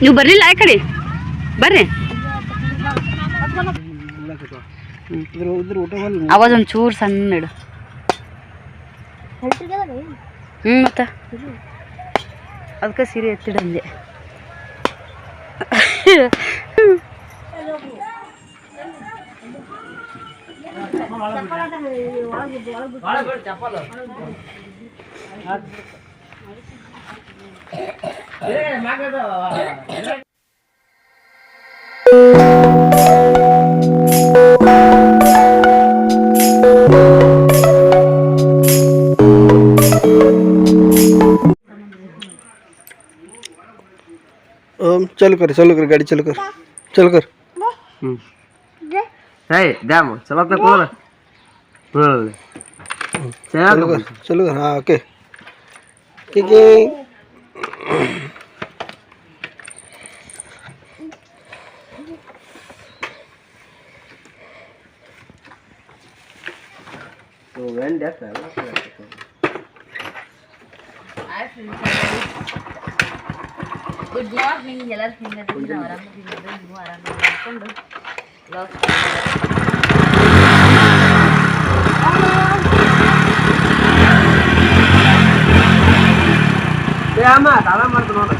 ನೀವು ಬರ್ಲಿಲ್ಲ ಆ ಕಡೆ? ಬರ್ರಿ. ಅವಾಗ ಒಂದು ಚೂರು ಸಣ್ಣ ಇಡು. ಹ್ಞೂ ಮತ್ತೆ? ಅದಕ್ಕೆ ಸೀರೆ ಎತ್ತಿಡಂದೆ ओम चालू कर चालू कर गाडी चालू कर। चालू कर। हे द्या मग. चला तर कोण? चालू कर चालू कर. हाँ okay. ठीक है ಗುಡ್ ಮಾರ್ನಿಂಗ್ ಎಲ್ಲರೂ ಹಿಂಗದಿರಿ ನಾವು ಆರಾಮದಿದ್ದೀವಿ ನೀವು ಆರಾಮಾಗಿ ಮಾಡ್ಕೊಂಡು ಅಮ್ಮ ಕಾಲ ಮಾಡ್ತು ನೋಡು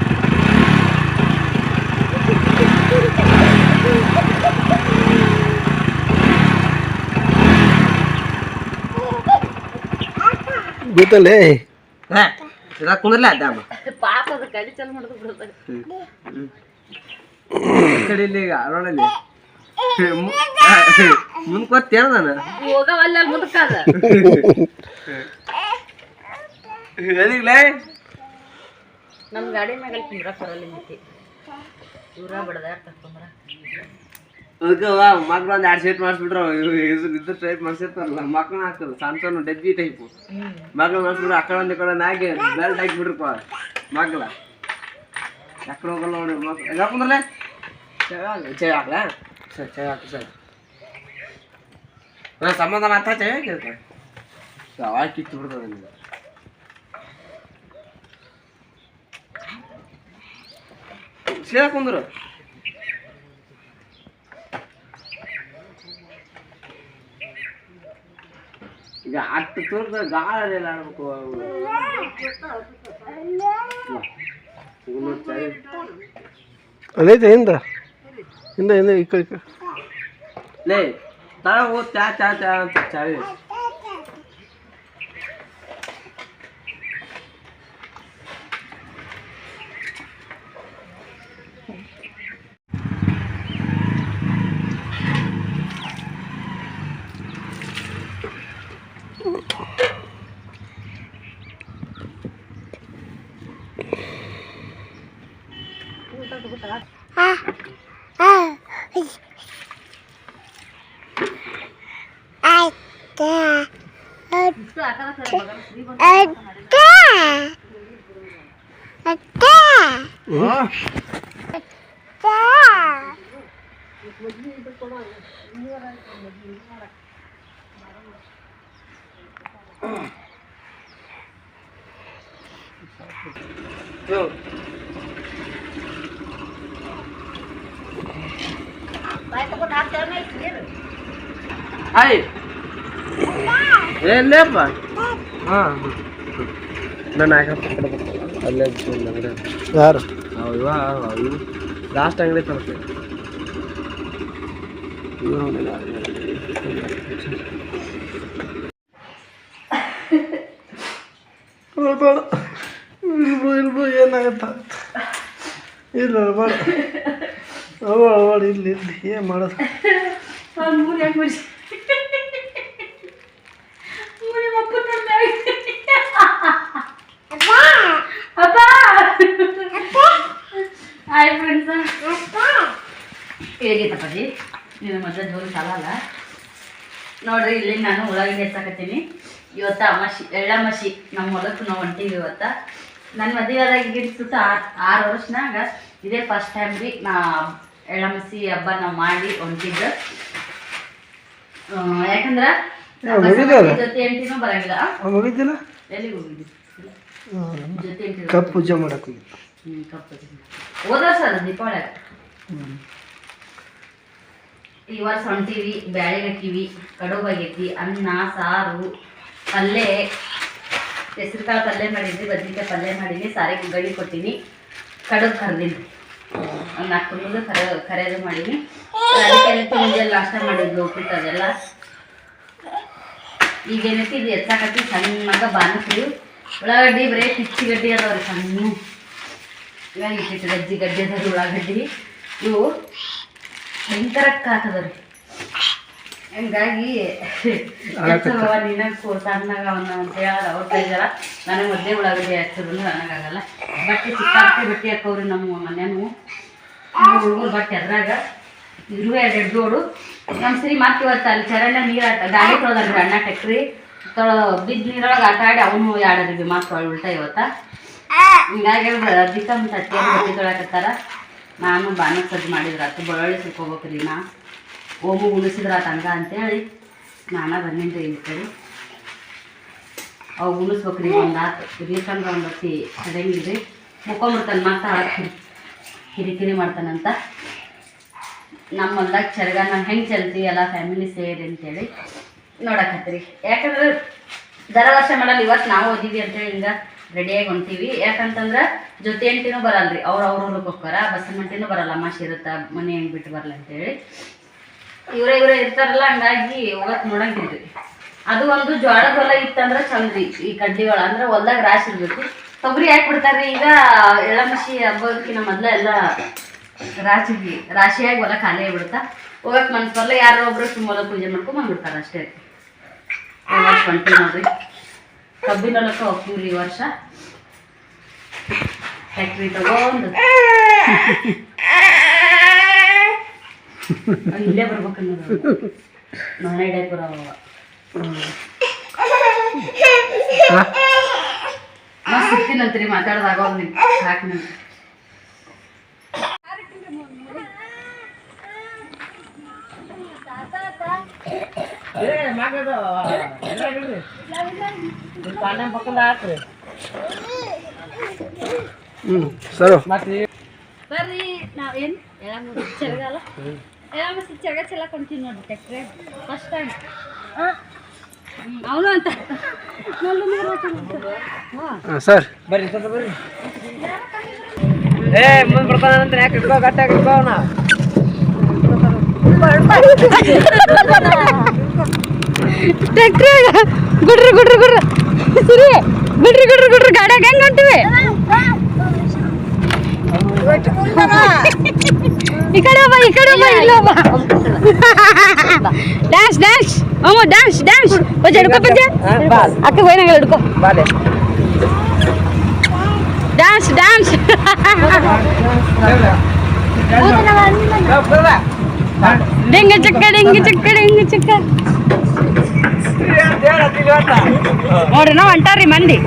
ಗೊತ್ತಲ್ಲೇ ಹೇ ಇದ ಕುಂದ್ರಲ್ಲ ಅದ ಅಮ್ಮ ಪಾಪ ಅದು ಗಾಡಿ ಚಾಲು ಮಾಡೋದು ಬಿಡೋದು ಈ ಕಡೆ ಇಲ್ಲಿ ಈಗ ನೋಡಲ್ಲಿ ಮುಂದ್ಕೊತ್ತೇನ ನಾನು ಹೋಗವಲ್ಲ ಮುದಕಾದ ಎದಿಗ್ಲೇ ನಮ್ಮ ಗಾಡಿ ಮೇಲೆ ಕುಂದ್ರಕ್ ಬರಲ್ಲ ನಿಂತಿ ದೂರ ಬಡದ ಕರ್ಕೊಂಬರ. ಅದಕ್ಕೆ ಮಕ್ಳು ಒಂದು ಎರಡು ಸೀಟ್ ಮಾಡಿಸ್ಬಿಟ್ರು ಇದ್ರ ಟೈಪ್ ಮಾಡಿಸಿರ್ತಾರಲ್ಲ ಮಕ್ಳನ್ನ ಹಾಕಲ್ಲ, ಸಣ್ಣ ಸಣ್ಣ ಡಬ್ಬಿ ಟೈಪು ಮಕ್ಳು ಮಾಡಿಸ್ಬಿಟ್ರು ಒಂದು ಕಡೆ ಹಾಕಿ ಬೆಲ್ಟ್ ಹಾಕಿಬಿಟ್ರಪ್ಪ ಮಕ್ಳ ಯಾಕಡೆ ಹೋಗಲ್ಲ ನೋಡಿ ಮಕ್ಳು ಚೈ ಹಾಕ್ಲಾ ಸರಿ ಚೈ ಹಾಕು ಸರಿ. ನಾ ಸಮಾಧಾನ ಆಗ್ತಾ ಕೇಳ್ತಾರೆ ಅವಾಗ ಕಿತ್ತು ಬಿಡ್ತದೆ ಸೀದಾ ಕುಂದ್ರು. ಈಗ ಅಷ್ಟು ತುರ್ದ ಗಾಳಿಲ್ಲ ಆಡ್ಬೇಕು. ಅಲ್ಲೈತೆ ಹಿಂದ ಹಿಂದ ಹಿಂದ ಈ ಕಡೆ ಲೇ ತಾ ಹೋದ್ ಚಾ ಚಾ ಚಾ ಅಂತ ಚಾವಿ. ಹಾಯ್ ಏನ್ಲೇಪ್ಪ ಹಾಂ ನಾನು ಯಾಕಪ್ಪ ಅಲ್ಲೇ ಅಂಗಡಿ ಯಾರು ಅವ ಇವ ಇವ ಲಾಸ್ಟ್ ಅಂಗಡಿ ತರ್ತೆ ಬೇಡ ಇಲ್ಬು ಇಲ್ಬು ಏನಾಗತ್ತ ಇಲ್ಲ ಬೇಡ ಅವ ಅವಾಡ ಇಲ್ಲಿ ಇಲ್ಲಿ ಏನು ಮಾಡೋದು ಹಾಯ್ ಫ್ರೆಂಡ್ಸ್ ಹೇಗಿತ್ತಪ್ಪಾಜಿ ನೀನು ಮೊದಲ ಜೋರು ಸಾಲಲ್ಲ? ನೋಡ್ರಿ ಇಲ್ಲಿ ನಾನು ಉಳ್ಳಾಗಡ್ಡಿ ಹೆಚ್ಚಾಕತ್ತೀನಿ ಇವತ್ತು ಅಮಾಸಿ ಎಳ್ಳಮಾಸಿ ನಮ್ಮ ಹೊಲಕ್ಕೆ ನಾವು ಹೊಂಟೀವಿ ಇವತ್ತ. ನನ್ನ ಮದುವೆಯಾದಾಗ ಗಿಡ ಸುತ್ತ ಆರು ಆರು ವರ್ಷನಾಗ ಇದೇ ಫಸ್ಟ್ ಟೈಮ್ ರೀ ನಾ ಎಳ್ಳಮಸಿ ಹಬ್ಬ ನಾವು ಮಾಡಿ ಹೊಂಟಿದ್ದು. ಯಾಕಂದ್ರೆ? ಜೊತೆ ಎಂಟಿನೂ ಬರಂಗಿಲ್ಲ. ಎಲ್ಲಿಗೆ ಹೋಗಿದ್ವಿ ಜೊತೆ ಎಂಟಿ ಕಪ್ಪು ಪೂಜೆ ಮಾಡಕ್ಕೆ ಹೋಗಿದ್ದು. ಹ್ಮ್, ಕಪ್ಪು ಹೋದ ವರ್ಷ ಅದ ದೀಪಾವಳಿ ವರ್ಷ ಹೊಂಟೀವಿ ಬ್ಯಾಳೆ ಹಾಕಿವಿ ಕಡುಬು ಆಗೈತಿ ಅನ್ನ, ಸಾರು ಪಲ್ಯ ಹೆಸರುಕಾಳು ಪಲ್ಯ ಮಾಡಿದ್ವಿ, ಬದ್ನಿಕಾಯಿ ಪಲ್ಯ ಮಾಡೀನಿ ಸಾರಿಗೆ ಗಳಿ ಕೊಟ್ಟಿನಿ, ಕಡುಬು ಕರೆದಿನಿ. ಒಂದು ನಾಲ್ಕು ಮುಂದೆ ಕರೆ, ಕರೆಯೋದು ಮಾಡೀನಿ. ಅದಕ್ಕೆ ನಾಷ್ಟ ಮಾಡಿದ್ಲು ಉಪ್ಪಿಟ್ಟು ಅದೆಲ್ಲ. ಈಗ ಏನೈತಿ, ಇದು ಎತ್ತಾಕತ್ತಿ ಸಣ್ಣಗ ಬಾನಕ್ರಿ ಉಳ್ಳಾಗಡ್ಡಿ ಬರೀ ಕಿಚ್ಚಿ ಗಡ್ಡಿ ಅದಾವ್ರಿ ಸಣ್ಣ. ಇವಾಗ ಇಟ್ಟಿಟ್ಟು ಗಜ್ಜಿ ಗಡ್ಡೆ ಅದಾವ್ರಿ ಉಳ್ಳಾಗಡ್ಡಿ. ಇವು ಭಯಂಕರ ಕಾತದವ್ರಿ ಹಂಗಾಗಿ ಹೆಚ್ಚವ ನಿನ್ನ ಸಣ್ಣಗ ಅವನ್ನ ಅಂತ ಹೇಳೋದು ಅವ್ರ ಕೈಜಾರ ನನಗೆ ಮೊದಲೇ ಉಳ್ಳಾಗಡ್ಡಿ ಹಚ್ಚಿದ್ರು ನನಗಾಗಲ್ಲ. ಬಟ್ಟೆ ಸಿಕ್ಕಾಕ್ತಿ ಬಟ್ಟೆ ಹಾಕವ್ರಿ ನಮ್ಮ ಮನೆಯೂ ಹುಡುಗರು ಬಟ್ಟೆ ಅದ್ರಾಗ ಇರುವೆ ಎರಡು ಜೋಡು. ನಮ್ಮ ಸರಿ ಮತ್ತೆ ಇವತ್ತು ಅಲ್ಲಿ ಚರಂಡ ನೀರು ಆಟ ಗಾಡಿ ತೊಳೆದ್ರಿ ಅಣ್ಣ ಟೆಕ್ರಿ ತೊಳ ಬಿದ್ದ ನೀರೊಳಗೆ ಆಟ ಆಡಿ ಅವನು ಆಡದ್ರಿ ಮಾತು ತೊಳೆ ಉಲ್ಟಾ ಇವತ್ತ. ಹಿಂಗಾಗಿ ಅದಕ್ಕೆ ಅತ್ತಿಯನ್ನು ಬಟ್ಟೆ ತೊಳಕತ್ತಾರ. ನಾನು ಬಾನಿ ಸಜ್ಜು ಮಾಡಿದ್ರಾತು ಬೆಳ್ಳುಳ್ಳಿ ಸುಕ್ಕೋಬೇಕ್ರಿ ನಾ. ಓಮು ಉಣಿಸಿದ್ರ ಆತ ಹಂಗ ಅಂತೇಳಿ ನಾನ ಬಂದಿನ್ರಿ ಈ ಕಡೆ. ಅವು ಉಣಿಸ್ಬೇಕ್ರಿ ಒಂದು ಆತು. ಇರ್ಲಿಕ್ಕಂದ್ರೆ ಒಂದು ಹೊತ್ತಿ ಸಡಂಗಿಲ್ರಿ ಮುಕ್ಕೊಂಬಿಡ್ತಾನೆ ಮತ್ತೆ ಹಾಕ್ತೀನಿ ಕಿರಿಕಿರಿ ಮಾಡ್ತಾನಂತ ನಮ್ಮ ಹೊಲ್ದಾಗ ಚರಗ ನಾವು ಹೆಂಗೆ ಚೆಲ್ತೀವಿ ಎಲ್ಲ ಫ್ಯಾಮಿಲಿ ಸೇರಿ ಅಂತೇಳಿ ನೋಡಕತ್ತೀರಿ. ಯಾಕಂದ್ರೆ ದರ ವರ್ಷ ಮಾಡಲ್ಲ ಇವತ್ತು ನಾವು ಓದಿದ್ವಿ ಅಂತೇಳಿ ಹಿಂಗೆ ರೆಡಿಯಾಗಿ ಹೊಂಟೀವಿ. ಯಾಕಂತಂದ್ರೆ ಜೊತೆ ಎಂಟಿನೂ ಬರಲ್ರಿ. ಅವ್ರು ಅವ್ರ ಊರಕ್ಕೋಸ್ಕರ ಬಸ್ಸಿನ ಬಸ್ ಮಂಟಿನೂ ಬರಲ್ಲ. ಅಮಾಶಿ ಇರುತ್ತಾ, ಮನೆ ಹೆಂಗೆ ಬಿಟ್ಟು ಬರಲ್ಲ ಅಂತೇಳಿ. ಇವರೇ ಇವರೇ ಇರ್ತಾರಲ್ಲ, ಹಂಗಾಗಿ ಹೋಗಕ್ ನೋಡಂಗಿಲ್ರಿ. ಅದು ಒಂದು ಜೋಳದ ಹೊಲ ಇತ್ತಂದ್ರೆ ಚಂದ್ರಿ ಈ ಕಡ್ಲಿ ಒಳ ಅಂದ್ರೆ ಹೊಲ್ದಾಗ ರಾಶಿ ಇರ್ಬೇಕು. ತೊಗರಿ ಹಾಕಿ ಬಿಡ್ತಾರ್ರಿ? ಈಗ ಎಳ್ಳಮಶಿ ಹಬ್ಬಕ್ಕಿಂತ ಮೊದ್ಲ ಎಲ್ಲ ರಾಶಿ ರಾಶಿಯಾಗಿ ಹೊಲ ಖಾಲಿ ಆಗಿಬಿಡುತ್ತಾ ಹೋಗಕ್ ಮನ್ಸು ಬರಲ್ಲ ಯಾರೋ ಒಬ್ರು ಸುಮ್ಮನೆ ಪೂಜೆ ಮಾಡ್ಕೊಂಡು ಬಂದ್ಬಿಡ್ತಾರೆ ಅಷ್ಟೇ. ಹೊಂಟಿ ನೋಡ್ರಿ? ಕಬ್ಬಿನ ಹೊಲಕ್ಕೆ ಹೋಗ್ತೀವ್ರಿ ಈ ವರ್ಷ. ಫ್ಯಾಕ್ಟ್ರಿ ತಗೊಂಡು. ಇಲ್ಲೇ ಬರ್ಬೇಕನ್ನೋದು ನಾನು ಡೈಪರ್ ಬರೋ ಸಿಗ್ತೀನಂತ್ರಿ ಮಾತಾಡ್ದಾಗ ಅವ್ರು ಹಾಕಿ ನಂಗೆ. ಹ್ಞೂ ಸರ್. ಬರ್ರಿ ನಾವೇನು ಚಳಿಗಾಲ. ಎಳಮಸಿ ಚಗ ಚೆಲ್ಲಕೊಂತೀವಿ ನೋಡಿ ಟ್ಯಾಕ್ಟ್ರೆ ಫಸ್ಟ್ ಟೈಮ್ ಅವನು ಅಂತ. ಹಾಂ ಸರ್. ಬರ್ರಿ ಬರ್ರಿ. ಏ ಮುಂದೆ ಬರ್ತಾನಂದ್ರೆ ಯಾಕೆ ಇಟ್ಕೋ ಗಟ್ಟಾಗಿ ಇಟ್ಕೋ ಅವನ ಟ್ಯಾಕ್ಟ್ರಿ ಗುಡ್ರಿ ಗುಡ್ರಿ ಗುಡ್ರಿ ಸರಿ ಗುಡ್ರಿ ಗುಡ್ರಿ ಗುಡ್ರಿ ಗಾಡ್ಯಾಗ ಹೆಂಗ್ ಅಂತೀವಿ ಈ ಕಡೆ ಬಾ ಈ ಕಡೆ ಬಾ ಇಲ್ಲ ಬಾ ಡ್ಯಾನ್ಸ್ ಡ್ಯಾನ್ಸ್ ಅಮ್ಮ ಡ್ಯಾನ್ಸ್ ಡ್ಯಾನ್ಸ್ ಒಜ್ಜ ಹಿಡ್ಕೊ ಪಂಜ ಅಕ್ಕ ಹೋಯ್ನಾಗ ಹಿಡ್ಕೊ ಬಾಲೆ ಡ್ಯಾನ್ಸ್ ಡ್ಯಾನ್ಸ್ ಡೆಂಗ ಚಕ್ಕ ಡೆಂಗ ಚಕ್ಕ ಡೆಂಗ ಚಕ್ಕ. ನೋಡ್ರಿ, ನಾವು ಅಂಟಾರ್ರಿ ಮಂದಿ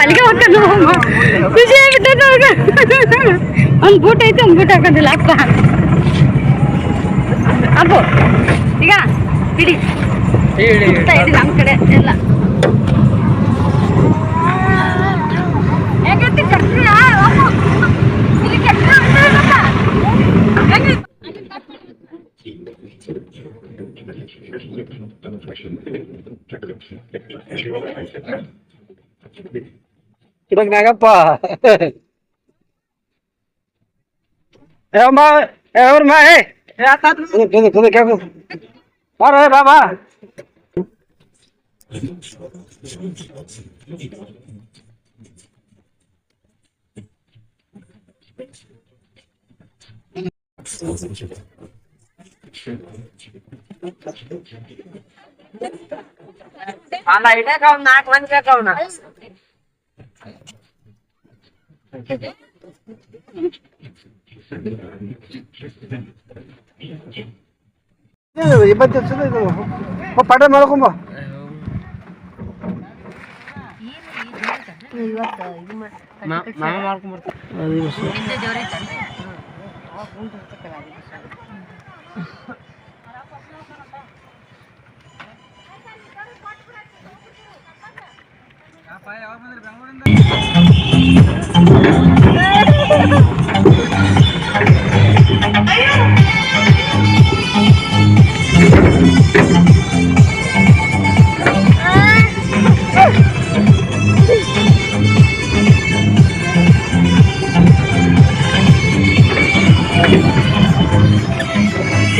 ಅಲ್ಲಿಗೆ ಹೋಗ್ತಾನ ಖುಷಿ ಆಗ್ಬಿಟ್ಟೈತೆ ಅವ್ರಿಗೆ ಒಂದ್ ಬೂಟ್ ಐತೆ, ಒಂದ್ ಬೂಟ್ ಹಾಕೋದಿಲ್ಲ ಅಪ್ಪ. ಅಪ್ಪು, ಈಗ ಹಿಡಿ. ಸುತ್ತ ಹಿಡಿ ನಮ್ಮ ಕಡೆ ಎಲ್ಲ? ಇವಾಗ ನಾಗಪ್ಪ. ಏ ಅಮ್ಮ ಏ ಅವ್ರಮ್ಮ ಏ ಬಾ ಬಾ. ಅಲ್ಲ ಇಡಕ ಅವ್ನು ನಾಲ್ಕು ಮಂದಿ ಬೇಕು ಅವನ ಇಪ್ಪತ್ತು ವರ್ಷದ ಇದು ಬಾ, ಪಾಠ ಮಾಡ್ಕೊಂಬ ಮಾಮ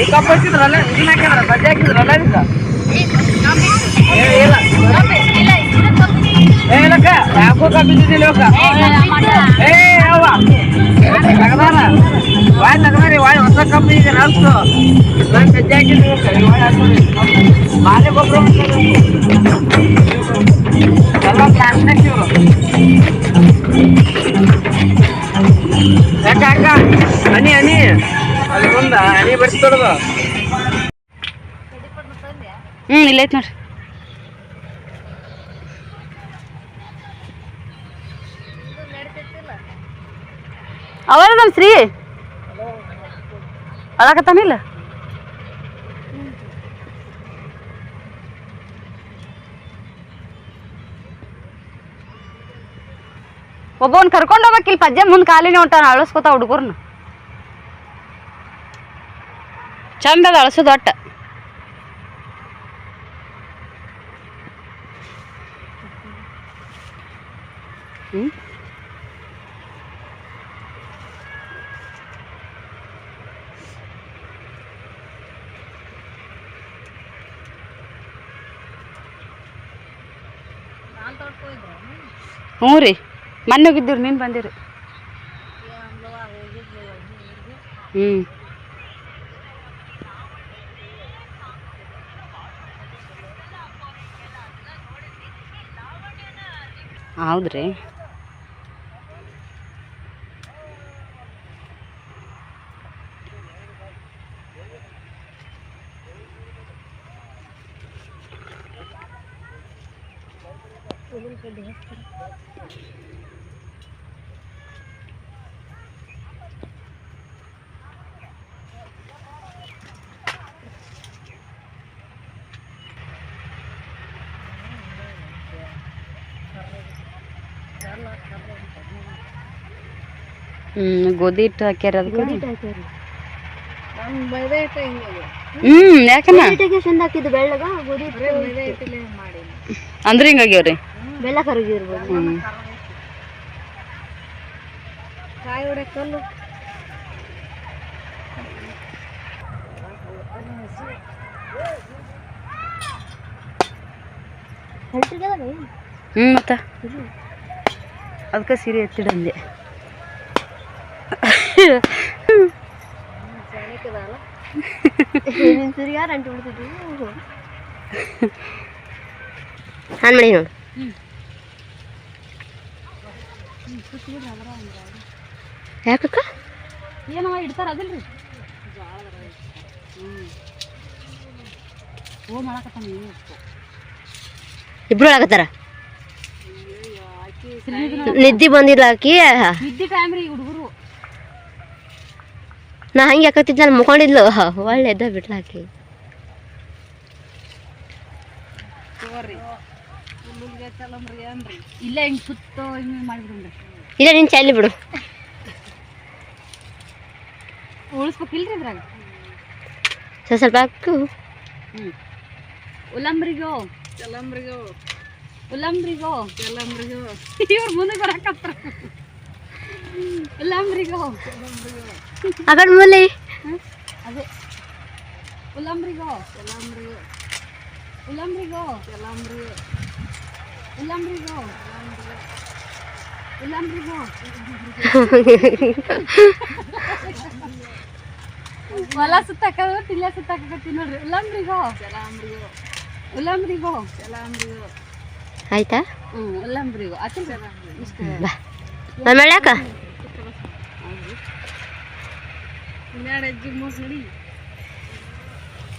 ಮಾಡ್ಕೊಂಡ್ಬರ್ತಾನೆ ಅದು ಹಿಂದೆ ಜೋರ್ ಐತೇನ್ರಿ? ಈ ಕಪ್ ಹಾಕಿದ್ರಲ್ಲ ಇದನ್ನ ಹಾಕಿದ್ರ ಬಜ್ಜಿ ಹಾಕಿದ್ರಲ್ಲ ಇದಕ್ಕ ಏ, ಇಲ್ಲ ಏ ಇಲ್ಲಕ್ಕ ಯಾಕೋ ಕಪ್ ಇದ್ದಿದ್ದಿಲ್ಲ ಇವಕ್ಕ ಏ ಅವ್ವ ತಗದಾರ ವಾಯ್ ತಗದಾರಿ ವಾಯ್ ಹೊಸ ಕಪ್ ಇದೆ ನಲ್ಸು ನಾನು ಬಜ್ಜಿ ಹಾಕಿದ್ರಿ ಇವಕ್ಕ ಈ ವಾಯ್ ಹಾಕ್ಬಿಡಿ. ಬಾರಿ ಗೊಬ್ಬರ ಎಲ್ಲ ಪ್ಲಾಸ್ಟಿಕ್ ಇವರು ಯಾಕ ಯಾಕ ಹನಿ ಹನಿ ಹ್ಞೂ ಇಲ್ಲ ಐತೆ ನೋಡ್ರಿ. ನಮ್ಮ ಶ್ರೀ ಅಳಕತ್ತಾನಿಲ್ಲ ಒಬ್ಬವನ್ ಕರ್ಕೊಂಡು ಹೋಗ್ಬೇಕಿಲ್ಲ ಪಜ್ಜೆ ಮುಂದೆ ಕಾಲಿನ ಹೊಂಟಾನ ಅಳಸ್ಕೊತ ಹುಡುಗರ್ನ. ಚಂದ ಅದ ಅಳಸೋದು ಒಟ್ಟ ಹ್ಞೂ ಹ್ಞೂ ರೀ ಮೊನ್ನೆ ಹೋಗಿದ್ದೀರಿ ನೀನು ಬಂದಿರಿ ಹ್ಞೂ ಹೌದ್ರಿ? ಹ್ಞೂ ಗೋಧಿ ಹಿಟ್ಟು ಹಾಕ್ಯಾರ ಅದಕ್ಕೆ? ಹ್ಮ್ ಯಾಕನ ಅಂದ್ರೆ ಹಿಂಗಾಗ್ಯಾವ್ರಿ ಬೆಲ್ಲ ಕರಗಿರ್ಬೋದು ಹ್ಞೂ ಕಾಯಿ ಹೊಡೆಕಲ್ಲು ಹ್ಞೂ ಮತ್ತ? ಅದಕ್ಕೆ ಸೀರೆ ಎತ್ತಿಡಂದೆ. ಹಾನ್ ಮಾಡಿ ನೋಡು ಯಾಕಕ್ಕ ಏನವ ಇಡ್ತಾರ ಅದಿಲ್ರಿ ಓ ಇಬ್ರು ಆಗತ್ತಾರ? ನಿದ್ದೆ ಬಂದಿಲ್ಲ ಆಕಿ. ನಿದ್ದೆ ಟೈಮ್ ರೀ ನಾ ಹಂಗೆ ಯಾಕತ್ತಿದ್ದ ನಾನು ಮುಕೊಂಡಿದ್ಲು ಒಳ್ಳೆ ಎದ್ದ ಬಿಟ್ಲ ಆಕಿ. ಇಲ್ಲ ಹಿಂಗ್ ಸುತ್ತ ಹಿಂಗ್ ಮಾಡಿದ್ರಿ ಇಲ್ಲ ನಿನ್ ಚಲ್ಲಿ ಬಿಡು. ಉಳಿಸ್ಬೇಕಿಲ್ರಿ ಇದ್ರಾಗ? ಸ್ವಲ್ಪ ಸ್ವಲ್ಪ ಹಾಕು. ಉಲಂಬ್ರಿಗೋ? ಉಲ್ಲಂಬ್ರಿಗೋ ಉಲ್ಲಂಬ್ರಿಗೋ ಉಲ್ಲಂಬ್ರಿಗೋ ಇವ್ರ ಮುಂದೆ ಬರಕತ್ರ. ಉಲ್ಲಂಬ್ರಿಗೋ ಆ ಕಡೆ ಮೂಲೆ. ಅದೇ. ಉಲ್ಲಂಬ್ರಿಗೋ? ಉಲ್ಲಂಬ್ರಿಗೋ? ಉಲ್ಲಂಬ್ರಿಗೋ ಉಲ್ಲಂಬ್ರಿಗೋ? ಉಲ್ಲಂಬ್ರಿಗೋ? ಹೊಲ ಸುತ್ತಾಕ ತಿಲ್ಲ ಸುತ್ತಾಕತ್ತಿ ನೋಡ್ರಿ. ಉಲ್ಲಂಬ್ರಿಗೋ? ಉಲ್ಲಂಬ್ರಿಗೋ. ಆಯ್ತಾ? ಹ್ಞೂ ಉಲ್ಲಂಬ್ರಿಗೋ. ಆತಿಲ್ ಇಷ್ಟ ನಾನು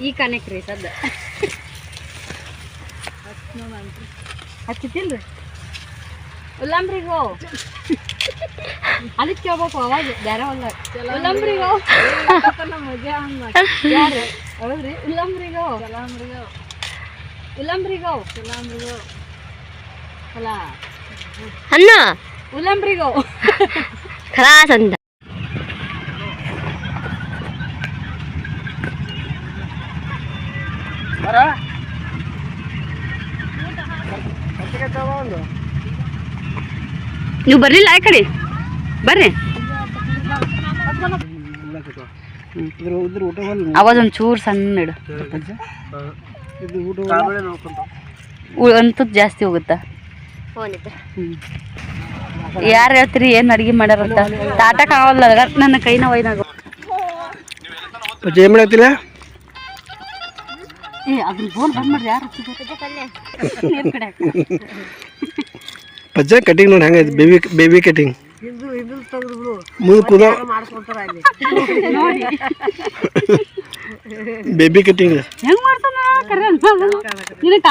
ಈ ಕನೆಕ್ಟ್ ರೀ ಸದ್ದ. ಹಚ್ಚಿತಿಲ್ರಿ ಉಲ್ಲಂಬ್ರಿಗೋ. ಅದಕ್ಕೆ ಕೇಳ್ಬೇಕು ಅವಾಗ ಬೇರೆ ಹೊಲ ಉಲ್ಲಂಬ್ರಿಗೋ. ಯಾರು? ಹೌದ್ರಿ? ಉಲ್ಲಂಬ್ರಿಗೋ. ಉಲ್ಲಂಬ್ರಿಗೋ. ಉಲ್ಲಂಬ್ರಿಗೋ ಅಲ್ಲ. ಅನ್ನ ಉಲ್ಲಂಬ್ರಿಗೋ. ಖಲಾಸ್ ಅಂತ ಬರ ಕಟ್ಟಿಗೆ ತಗೋ ಒಂದು ನೀವು ಬರ್ಲಿಲ್ಲ ಆ ಕಡೆ? ಬರ್ರಿ. ಅವಾಗ ಒಂದು ಚೂರು ಸಣ್ಣ ಇಡು. ಅಂತದ್ ಜಾಸ್ತಿ ಹೋಗುತ್ತಾ? ಯಾರು ಹೇಳ್ತೀರಿ ಏನು ಅಡಿಗೆ ಮಾಡ್ಯಾರಂತ? ತಾಟ ಕಾವಲ್ಲ ನನ್ನ ಕೈನ ಒಯ್ದಾಗ. ಏನ್ ಮಾಡತ್ತಿಲ್ಲ ಏ ಅದನ್ನ ಫೋನ್ ಬಂದ್ ಮಾಡ್ರಿ ಯಾರು ನೀರ್ ಕಡೆ ಪಜ್ಜ ಕಟಿಂಗ್ ನೋಡಿ ಹಂಗೈತಿ? ಬೇಬಿ ಬೇಬಿ ಕಟಿಂಗ್ ಮುಂದೆ ಕೂದ ಬೇಬಿ ಕಟಿಂಗ್ ಹೆಂಗ್ ಮಾಡ್ತಾನ? ಕರೆ ನಿನಗೆ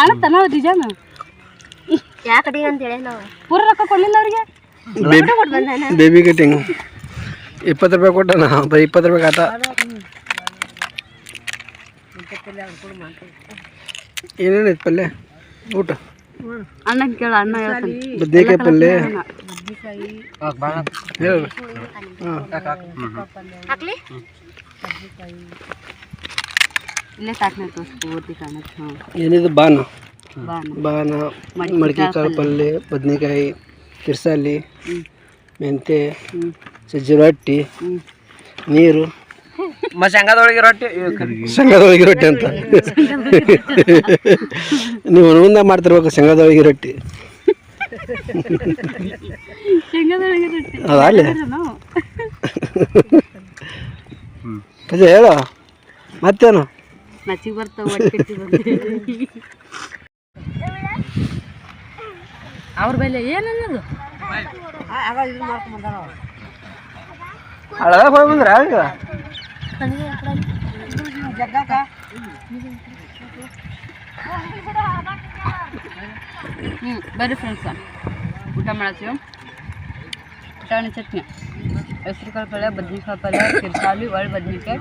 ಅಂತ ಹೇಳಿ ನಾವು. ಪೂರ ರೊಕ್ಕ ಕೊಡ್ಲಿಲ್ಲ ಅವ್ರಿಗೆ? ಬೇಬಿ ಕಟಿಂಗ್ ಇಪ್ಪತ್ತು ರೂಪಾಯಿ ಕೊಟ್ಟಣ ಬರೀ ಇಪ್ಪತ್ತು ರೂಪಾಯಿ ಆಟ ಏನೇನೈತಿ ಪಲ್ಯ? ಊಟ. ಅಣ್ಣ ಕೇಳ ಅಣ್ಣ ಹೇಳ್ತಾನೆ. ಬದ್ನೇಕಾಯಿ ಪಲ್ಯ ಇಲ್ಲೇ ಪೂರ್ತಿ ಕಾಣುತ್ತೆ ಹಾಂ ಏನಿದು? ಬಾನ ಬಾನ ಬಾನ ಮಡಿಕೆ ಕಾಳು ಪಲ್ಯ ಬದ್ನೆಕಾಯಿ ತಿರ್ಸಾಲಿ ಮೆಂತೆ ಸಜ್ಜಿ ರೊಟ್ಟಿ ನೀರು. ಶೇಂಗಾದೊಳಗೆ ರೊಟ್ಟಿ? ಶೇಂಗಾದೊಳಗೆ ರೊಟ್ಟಿ ಅಂತ. ನೀವು ಮುಂದೆ ಮಾಡ್ತಿರ್ಬೇಕು ಶೇಂಗಾದೊಳಗೆ ರೊಟ್ಟಿ. ಅದೇ ಹೇಳು. ಮತ್ತೇನು? ಅವ್ರ ಬೆಲೆ ಏನದು ಹಳದಾಗ ಹೋಗಿ ಬಂದ್ರ ಈಗ ಹ್ಞೂ ಬರ್ರಿ ಫ್ರೆಂಡ್ಸ ಊಟ ಮಾಡತ್ತೀವಿ. ಪುಟಾಣಿ ಚಟ್ನಿ. ಹೆಸ್ರು ಕಾಳು ಪಲ್ಯ ಬದ್ನಿಕಾಯಿ ಪಲ್ಯ ಕಿರ್ಸಾಲಿ ಒಳ್ಳೆ ಬದ್ನಿಕಾಯಿ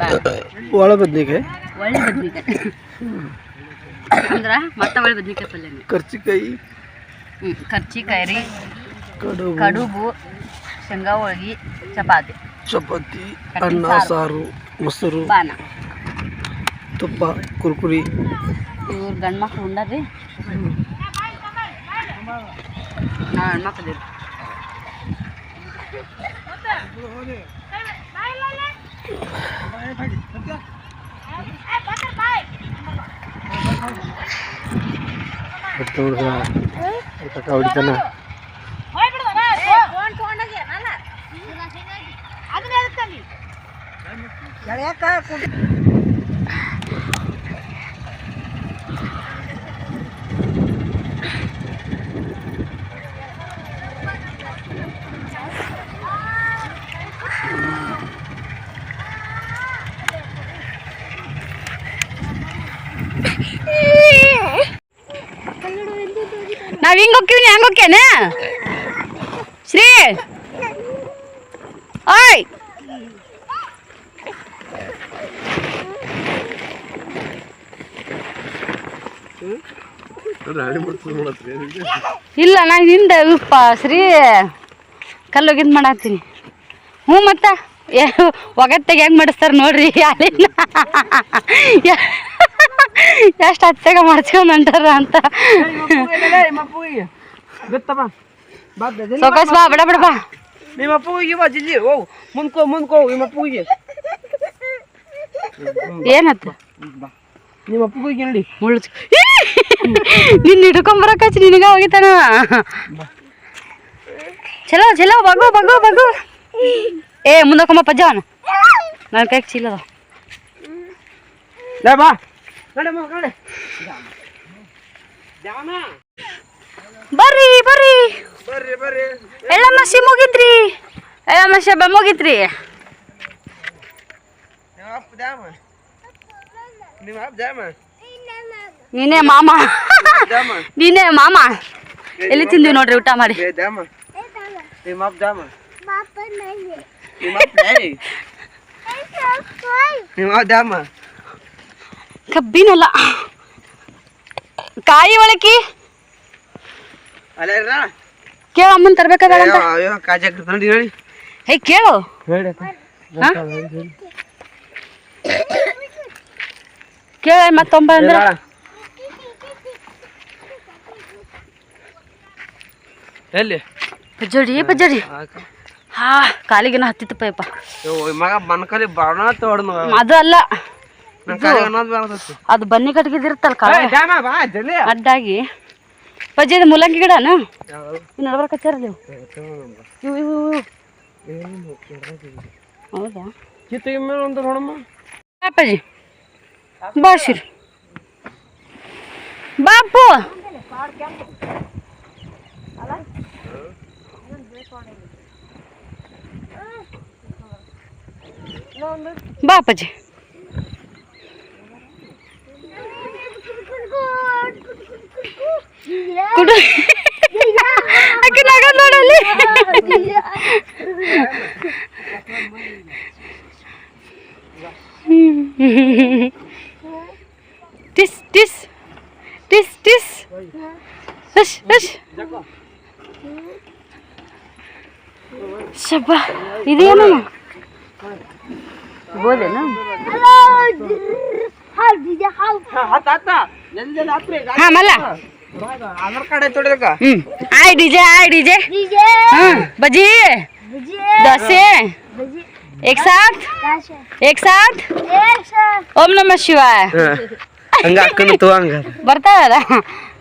ಬಾ ಒಳ ಬದ್ನೆಕಾಯಿ? ಒಳ್ಳೆ ಬದ್ನಿಕಾಯಿ. ಅಂದ್ರೆ ಮತ್ತೆ ಒಳ್ಳೆ ಬದ್ನಿಕಾಯಿ ಪಲ್ಯನೇ ಕರ್ಚಿಕಾಯಿ? ಹ್ಞೂ ಕರ್ಚಿಕಾಯಿ ರೀ ಕಡುಬು. ಕಡುಬು ಶೇಂಗಾ ಹೋಳ್ಗಿ ಚಪಾತಿ. ಚಪಾತಿ ಅನ್ನ ಸಾರು. ಮೊಸರು ಬಾನ. ತುಪ್ಪ ಕುರ್ಕುರಿ. ಇವ್ರು ಗಂಡು ಮಕ್ಳು ಉಂಡಾರ್ರಿ. ನಾವು ಹೆಣ್ಮಕ್ಳು ಹೊಡಿತಾನ ನಾವ್ ಹಿಂಗ್ ಹೋಗ್ತೀವಿ ಹೆಂಗ್ ಹೋಗ್ಯಾನ ಶ್ರೀ ಇಲ್ಲ ನಾ ಹಿಂದೆ ಉಪ್ಪ ಶ್ರೀ ಕಲ್ಲೋಗಿದ್ ಮಾಡತ್ತೀನಿ ಹ್ಞೂ ಮತ್ತ? ಒಗತ್ತಾಗ ಹೆಂಗ್ ಮಾಡಿಸ್ತಾರೆ ನೋಡ್ರಿ ಅಲ್ಲಿನ ಎಷ್ಟು ಹತ್ತಾಗ ಮಾಡ್ಸ್ಕೊಂಡ್ ಹೊಂಟಾರ ಅಂತ. ಸೊಕಸ್ ಬಾ ಬಿಡ ಬಾ ಬಡ ಬಡ ಬಾ. ನಿಮ್ಮ ಅಪ್ಪಗೆ ಬಾ ಜಿಲ್ಲಿ ಓ ಮುಂದ್ಕೋ ಮುಂದ್ಕೋ ನಿಮ್ಮ ಅಪ್ಪಗೆ. ಏನತ್ತ? ನಿಮ್ಮ ಅಪ್ಪಗೆ ನೋಡಿ ಮುಳ್ಳು ನಿನ್ನ ಹಿಡ್ಕೊಂಬರಕಚ್ಚಿ ನಿನಗ ಹೋಗಿತಾನ ಚಲೋ ಚಲೋ ಬಗು ಬಗು ಬಗು. ಏ ಮುಂದಕ್ಕೊಮ್ಮ ಪಜ್ಜವನ ನನ್ನ ಕೈಗೆ ಚೀಲದ ಲೇ ಬಾ. ನಡಮ್ಮ ನಡೆ ಬರ್ರಿ ಬರ್ರಿ. ಬರ್ರಿ ಬರ್ರಿ ಎಳ್ಳಮ್ಮಸಿ ಮುಗಿತ್ರಿ ಎಳ್ಳಮ್ಮಸಿ ಹಬ್ಬ ಮುಗಿತ್ರಿ ನಿಮ್ಮ ಅಪ್ಪ ದ್ಯಾಮ ನಿಮ್ಮ ಅಪ್ಪ ದ್ಯಾಮ ನೀನೇ ಮಾಮ. ನೀನೇ ಮಾಮ. ಎಲ್ಲಿ ತಿಂದೀವಿ ನೋಡ್ರಿ ಊಟ ಮಾಡಿ? ಕಬ್ಬಿನಲ್ಲ. ಕಾಯಿ ಒಳಕಿ. ಕೇಳ ಅಮ್ಮನ್ ಹೇಳಿ. ಹೇ? ಕೇಳು? ಕೇಳ ಮತ್ತೊಂಬ ಅಂದ್ರ. ಎಲ್ಲಿ? ಪಜ್ಜಡಿ ಪಜ್ಜಡಿ ಹಾ ಕಾಲಿಗೆನ ಹತ್ತಿತ್ತಪ್ಪ ಯಪ್ಪ ಮಗ ಮನ್ಕಲಿ ಬಾಣ ತೋಡ್ನು. ಅದು ಅಲ್ಲ. ಅದು ಬನ್ನಿ ಕಟ್ಗಿದಿರುತ್ತಲ್ಲ ಕಾಲ. ಅಡ್ಡಾಗಿ. ಪಜ್ಜಿ ಇದು ಗಿಡ ಗಿಡನ? ನಡ್ಬರ್ಕ ಹಚ್ಚಾರ ನೀವು ಇವು ಇವು ಇವು. ಹೌದಾ? ಕಿತ್ತಿಗೆ ಒಂದು ನೋಡಮ್ಮ. ಅಪ್ಪಾಜಿ ಬಾಸಿರಿ ಬಾಪು. ಬಾ ಅಪ್ಪಾಜಿ ಕುಡು ಆಕೆ ನಗ ನೋಡಲ್ಲಿ ಟಿಸ್ ಟಿಸ್ ಟಿಸ್ ಟಿಸ್ ಅಶ್ ಅಶ್ ಶಬ್ಬ ಇದೇನು ಗೋದೇನು ಹತ್ತ ಹತ್ತ ಜಲ್ದಿ ಜಲ್ದಿ ಹತ್ರಿ ಹಾ ಮಲ್ಲ ಆಧಾರ್ ಕಾರ್ಡ್ ಐತೆ ತೊಡಿದಕ್ಕ ಹ್ಮ್ ಆಯ್ ಡಿಜೆ ಆಯ್ ಡಿಜೆ ಹ್ಮ್ ಬಜ್ಜಿ ದೋಸೆ एक साथ एक साथ ಓಂ ನಮ ಶಿವಾಯ ಹಂಗ ಅಕ್ಕನ ತೂ ಹಂಗ ಬರ್ತಾವಲ್ಲ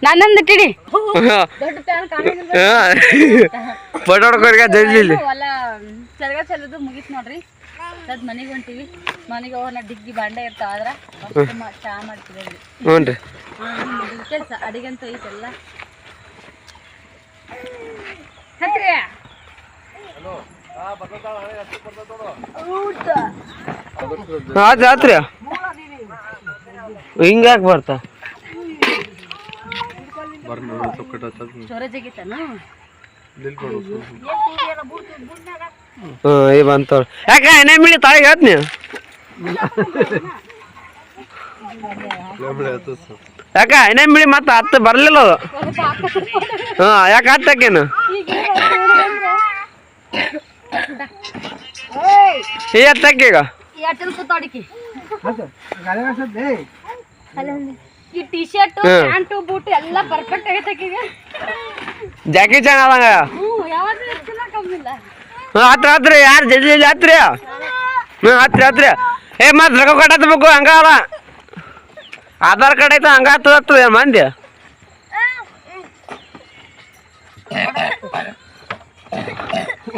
ನಾನೊಂದು ಟಿಡಿ ಬಡೋಡ್ಕೋರ್ಗ ಜಲ್ದಿ ಇಲ್ಲಿ. ಹೊಲ ಚರಗ ಚೆಲ್ಲೋದು ಮುಗೀತು ನೋಡ್ರಿ. ಅದ್ ಮನೆಗೆ ಹೊಂಟಿವಿ. ಮನೆಗೆ ಹೋಗೋಣ ಡಿಗ್ಗಿ ಬಾಂಡೆ ಇರ್ತಾವ ಆದ್ರ ಚಾ ಮಾಡ್ತೀವಿ ಹ್ಞೂ ರೀ ಕೆಲಸ ಅಡಿಗೆ ಅಂತ ಐತೆಲ್ಲ ಹತ್ರಿ. ಆಯ್ತು ಆತ್ರಿ. ಹಿಂಗ್ಯಾಕೆ ಬರ್ತಾ? ಸ್ಟೋರೇಜ್ ಆಗಿತ್ತಾನು ಹ್ಞೂ ಈ ಬಂತವ್ರ ಯಾಕೆ ಏನೇ ಮಿಳಿ ತಾಯಿ ಹೇಳ್ತೀನಿ ಯಾಕ ಏನೇ ಮಿಳಿ ಮತ್ತೆ ಹತ್ತು ಬರಲಿಲ್ಲ ಅದು ಹಾಂ ಯಾಕೆ ಹತ್ತಕ್ಕೇನು ಈ ಹತ್ತಕ್ಕೆ ಈಗ ಎಟ್ಟಲ್ ಕೂತಾಡಿಕಿ ಈ ಟಿ ಶರ್ಟ್ ಹ್ಮ್. ಬೂಟ್ ಎಲ್ಲ ಪರ್ಫೆಕ್ಟ್ ಆಗೈತೆ ಆಕಿಗೆ. ಜಾಕಿ ಚಾನ್ ಅದಂಗ ಹ್ಞೂ ಕಮ್ಮಿಲ್ಲ. ಹತ್ರ ಹತ್ರಿ ಯಾರು ಜಲ್ದಿ ಜಲ್ದಿ ಹತ್ರ? ಹ್ಞೂ ಹತ್ರ ಹತ್ರ. ಏ ಮತ್ತೆ ರೊಕ್ಕ ಕಟ್ಟಬೇಕು ಹಂಗ ಅಲ್ಲ. ಆಧಾರ್ ಕಾರ್ಡ್ ಐತೆ ಹಂಗ ಹತ್ತದ ಹತ್ತದ ಏನ್ ಮಂದಿ?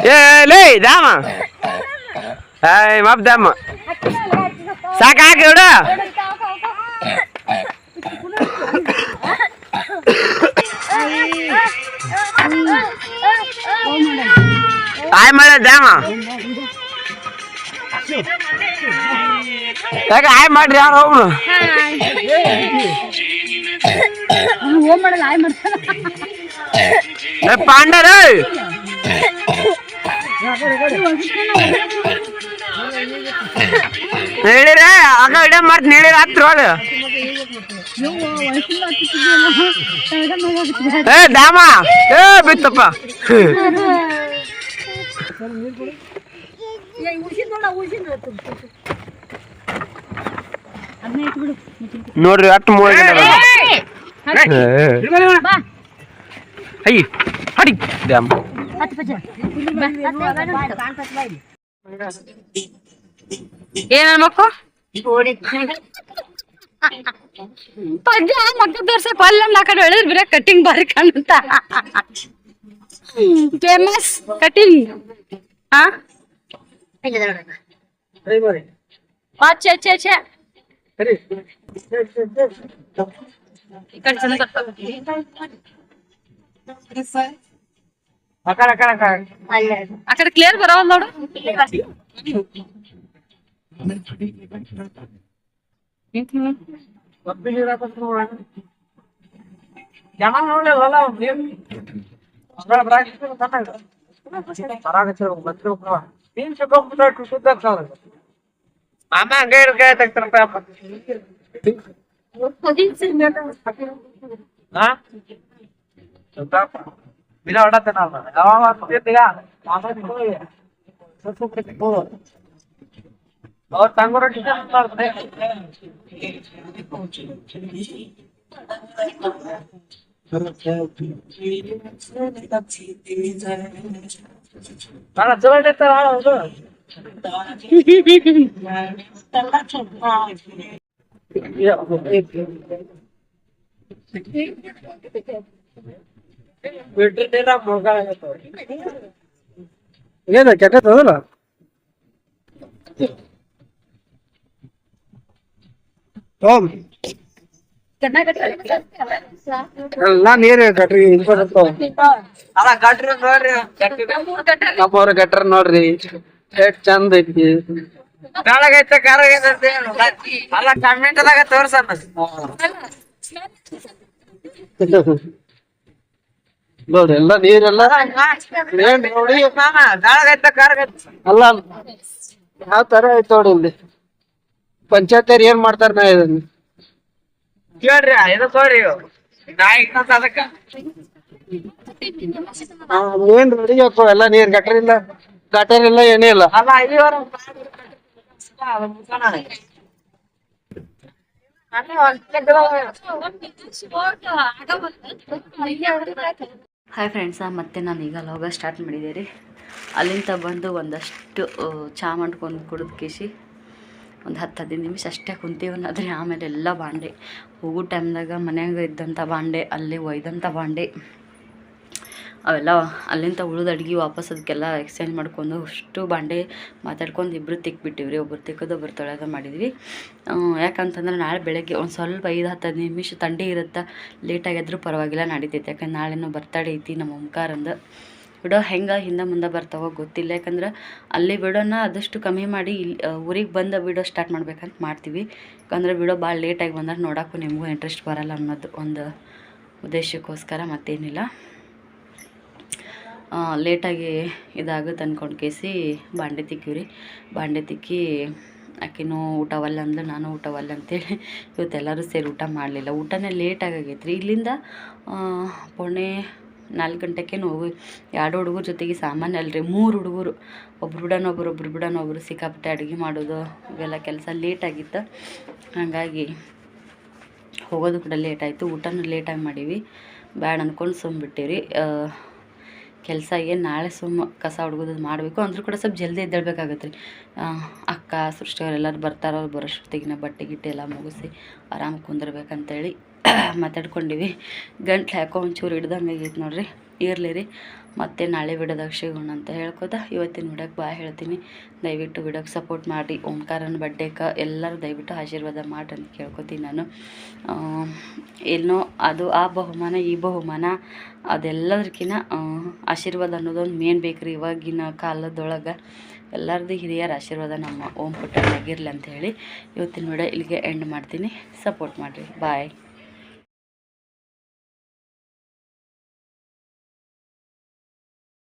ಏ ಲೇ ದಾಮ ಏಯ್ ಮಪ್ ದಾಮ ಸಾಕ ಹಾಕಿ ಆಯ್ ಮಾಡ ದಾಮ ಯಾಕ ಆಯ್ ಮಾಡ್ರಿ, ಯಾರು ಏ ಪಾಂಡರ ಹೇಳಿರ, ಆಗ ಇಡೇ ಮಾಡ್ತೀನಿ ಹೇಳಿರ ಹತ್ರ ಏ ದಾಮ ಏ ಬಿತ್ತಪ್ಪ. ನೋಡ್ರಿ ಅಷ್ಟು ಮೂರು ಅಯ್ಯ ಹಡಿ. ಡ್ಯಾಮ್ ಏನ ಮಕ್ಕು ಪದ್ಯ ಮಕ್ಕ ತೋರ್ಸಕ್ ಅಲ್ಲ ಕಡೆ ಹೇಳಿದ್ರೆ ಬರೀ ಕಟಿಂಗ್ ಬಾರಿ ಕಾಣುತ್ತ? ಫೇಮಸ್ ಕಟಿಂಗ್ ಹಾ ಅಚ್ಚೆ ಅಚ್ಚೆ ಅಚ್ಚೆ ಈ ಕಡೆ ಚಂದ ಆ ಕಡೆ ಕ್ಲಿಯರ್ ಬರೋವಲ್ ನೋಡು ಜನ ನೋಡ್ಲಿಲ್ಲ ಮಾಮ ಹಂಗ ಹಿಡ್ಕ ತೆಗ್ತಾರಪ್ಪ ಹಾ ಬಿಡ ಹೊಡತ್ತೇನ ಯಾವಾಗ ಈಗ ಅವ್ರ ತಂಗೂರ ಅಣ್ಣ ಚಲೋ ಇಟ್ಟಿರ್ತಾರ ಹೌದು ಬಿಟ್ಟಿರ್ತೀರ ಏನ ಕೆಟ್ಟದಲ್ಲ ಎಲ್ಲ ನೀರ್ ಗಟ್ರಿ ಗಟ್ರಿ ನೋಡ್ರಿ. ನಮ್ಮವ್ರ ಗಟ್ರ ನೋಡ್ರಿ. ಎಷ್ಟ್ ಚಂದ ಐತಿ. ಕಾಳಗೈತ ಕಾರಾಗೈತೆ ಅಲ್ಲ ಕಮೆಂಟ್ ದಾಗ ನೋಡ್ರಿ ನೋಡಿ ಎಲ್ಲ ನೀರೆಲ್ಲ ನೋಡಿ. ಕಾಳಗೈತ ಕಾಳಗೈತೆ ಅಲ್ಲ ಯಾವ ತರ ಐತ್ ನೋಡಿ ಇಲ್ಲಿ. ಪಂಚಾಯತ್ ಏನ್ ಮಾಡ್ತಾರ ನಾ ಇದನ್ನ? ಕೇಳ್ರಿ ಏನ ತೋರಿ ನಾ ಇನ್ನೊಂದ್ ಅದಕ್ಕ. ಏನ್ ರೆಡಿ ಹಾಕೋ ಎಲ್ಲ ನೀರ್ ಗಟರ್ ಇಲ್ಲ. ಗಟರ್ ಇಲ್ಲ ಏನೇ ಇಲ್ಲ. ಅಲ್ಲ ಐವರ ಹಾಯ್ ಫ್ರೆಂಡ್ಸ ಮತ್ತೆ ನಾನು ಈಗ ಲೋಗ ಸ್ಟಾರ್ಟ್ ಮಾಡಿದೆ ರೀ. ಅಲ್ಲಿಂದ ಬಂದು ಒಂದಷ್ಟು ಚಹಾ ಚಾ ಮಾಡ್ಕೊಂಡು ಕುಡಿದು ಕಿಸಿ. ಒಂದು ಹತ್ತು ಹದಿನೈದು ನಿಮಿಷ ಅಷ್ಟೇ ಕುಂತೀವಿ ಅನ್ನೋದ್ರಿ ಆಮೇಲೆ ಎಲ್ಲ ಬಾಂಡೆ. ಹೋಗೋ ಟೈಮ್ದಾಗ ಮನ್ಯಾಗ ಇದ್ದಂಥ ಬಾಂಡೆ, ಅಲ್ಲಿ ಒಯ್ದಂಥ ಬಾಂಡೆ, ಅವೆಲ್ಲ ಅಲ್ಲಿಂದ ಉಳಿದ ಅಡುಗೆ ವಾಪಸ್ ಅದಕ್ಕೆಲ್ಲ ಎಕ್ಸ್ಚೇಂಜ್ ಮಾಡ್ಕೊಂಡು ಅಷ್ಟು ಬಾಂಡೆ ಮಾತಾಡ್ಕೊಂಡು ಇಬ್ಬರು ತಿಕ್ಬಿಟ್ಟಿವಿ ರೀ ಒಬ್ರು ತಿಕ್ಕೋದು, ಒಬ್ರು ತೊಳೆಯೋದು ಮಾಡಿದ್ವಿ. ಯಾಕಂತಂದ್ರೆ ನಾಳೆ ಬೆಳಗ್ಗೆ ಒಂದು ಸ್ವಲ್ಪ ಐದು ಹತ್ತು ಹದಿನೈದು ನಿಮಿಷ ಥಂಡಿ ಇರುತ್ತೆ ಲೇಟಾಗಿದ್ರೂ ಪರವಾಗಿಲ್ಲ, ನಡೀತೈತೆ. ಯಾಕಂದ್ರೆ ನಾಳೆನೂ ಬರ್ತಡೇ ಐತಿ ನಮ್ಮ ಓಂಕಾರಂದು. ವಿಡೋ ಹೆಂಗೆ ಹಿಂದೆ ಮುಂದೆ ಬರ್ತಾವೋ ಗೊತ್ತಿಲ್ಲ. ಯಾಕಂದ್ರೆ ಅಲ್ಲಿ ಬಿಡೋನ ಆದಷ್ಟು ಕಮ್ಮಿ ಮಾಡಿ ಇಲ್ಲಿ ಊರಿಗೆ ಬಂದ ವಿಡಿಯೋ ಸ್ಟಾರ್ಟ್ ಮಾಡ್ಬೇಕಂತ ಮಾಡ್ತೀವಿ. ಯಾಕಂದ್ರೆ ವಿಡಿಯೋ ಭಾಳ ಲೇಟಾಗಿ ಬಂದಾಗ ನೋಡೋಕ್ಕೂ ನಿಮಗೂ ಇಂಟ್ರೆಸ್ಟ್ ಬರಲ್ಲ ಅನ್ನೋದು ಒಂದು ಉದ್ದೇಶಕ್ಕೋಸ್ಕರ ಮತ್ತೇನಿಲ್ಲ. ಲೇಟಾಗಿ ಇದಾಗುತ್ತೆ ಅಂದ್ಕೊಂಡು ಕೇಸಿ ಬಾಂಡೆ ತಿಕ್ಕಿವ್ರಿ. ಬಾಂಡೆ ತಿಕ್ಕಿ ಆಕಿನೂ ಊಟವಲ್ಲ ಅಂದ್ರೆ ನಾನು ಊಟವಲ್ಲ ಅಂತೇಳಿ ಇವತ್ತೆಲ್ಲರೂ ಸೇರಿ ಊಟ ಮಾಡಲಿಲ್ಲ. ಊಟನೇ ಲೇಟಾಗಿ ಆಗೈತೆ ರೀ ಇಲ್ಲಿಂದ ಪೌಣೆ ನಾಲ್ಕು ಗಂಟೆಗೆ ಹೋಗಿ ಎರಡು ಹುಡುಗರ ಜೊತೆಗೆ ಸಾಮಾನ್ಯ ಅಲ್ರಿ, ಮೂರು ಹುಡುಗರು. ಒಬ್ರು ಬಿಡೋನೊಬ್ರು ಒಬ್ರು ಒಬ್ರು ಸಿಕ್ಕಾಪಟ್ಟೆ ಅಡುಗೆ ಮಾಡೋದು, ಇವೆಲ್ಲ ಕೆಲಸ ಲೇಟಾಗಿತ್ತು ಹಾಗಾಗಿ ಹೋಗೋದು ಕೂಡ ಲೇಟ್ ಆಯಿತು. ಊಟನೂ ಲೇಟಾಗಿ ಮಾಡೀವಿ. ಬ್ಯಾಡ ಅಂದ್ಕೊಂಡು ಸುಮ್ಬಿಟ್ಟಿರಿ ಕೆಲಸ ಏನು ನಾಳೆ ಸುಮ್ಮ ಕಸ ಹುಡುಗೋದು ಮಾಡಬೇಕು. ಅಂದರೂ ಕೂಡ ಸ್ವಲ್ಪ ಜಲ್ದಿ ಎದ್ದೇಳ್ಬೇಕಾಗತ್ತೆ ರೀ ಅಕ್ಕ ಸೃಷ್ಟಿಯವರೆಲ್ಲರೂ ಬರ್ತಾರೋ ಬರೋಷ್ಟೊತ್ತಿಗೆ ಬಟ್ಟೆ ಗಿಟ್ಟೆ ಎಲ್ಲ ಮುಗಿಸಿ ಆರಾಮ್ ಕುಂದಿರ್ಬೇಕಂತೇಳಿ ಮಾತಾಡ್ಕೊಂಡಿವಿ. ಗಂಟ್ಲು ಯಾಕೋ ಒಂಚೂರು ಹಿಡ್ದಂಗೆ ಆಗೈತೆ ನೋಡ್ರಿ. ಇರಲಿ ರೀ. ಮತ್ತೆ ನಾಳೆ ಬಿಡೋದಾಗ ಸಿಗೋಣ ಅಂತ ಹೇಳ್ಕೊತ ಇವತ್ತಿನ ವಿಡಿಯೋಕ್ಕೆ ಬಾ ಹೇಳ್ತೀನಿ. ದಯವಿಟ್ಟು ವಿಡಿಯೋಗೆ ಸಪೋರ್ಟ್ ಮಾಡಿ ಓಂಕಾರನ ಬಡ್ಡೇಕ ಎಲ್ಲರೂ ದಯವಿಟ್ಟು ಆಶೀರ್ವಾದ ಮಾಡಿ ಅಂತ ಕೇಳ್ಕೊತೀನಿ ನಾನು. ಏನೋ ಅದು ಆ ಬಹುಮಾನ, ಈ ಬಹುಮಾನ ಅದೆಲ್ಲದಕ್ಕಿಂತ ಆಶೀರ್ವಾದ ಅನ್ನೋದೊಂದು ಮೇನ್ ಬೇಕ್ರಿ ಇವಾಗಿನ ಕಾಲದೊಳಗೆ. ಎಲ್ಲರದ್ದು ಹಿರಿಯರ ಆಶೀರ್ವಾದ ನಮ್ಮ ಓಂ ಪುಟ್ಟನಾಗಿರಲಿ ಅಂತ ಹೇಳಿ ಇವತ್ತಿನ ವಿಡಿಯೋ ಇಲ್ಲಿಗೆ ಎಂಡ್ ಮಾಡ್ತೀನಿ. ಸಪೋರ್ಟ್ ಮಾಡಿರಿ. ಬಾಯ್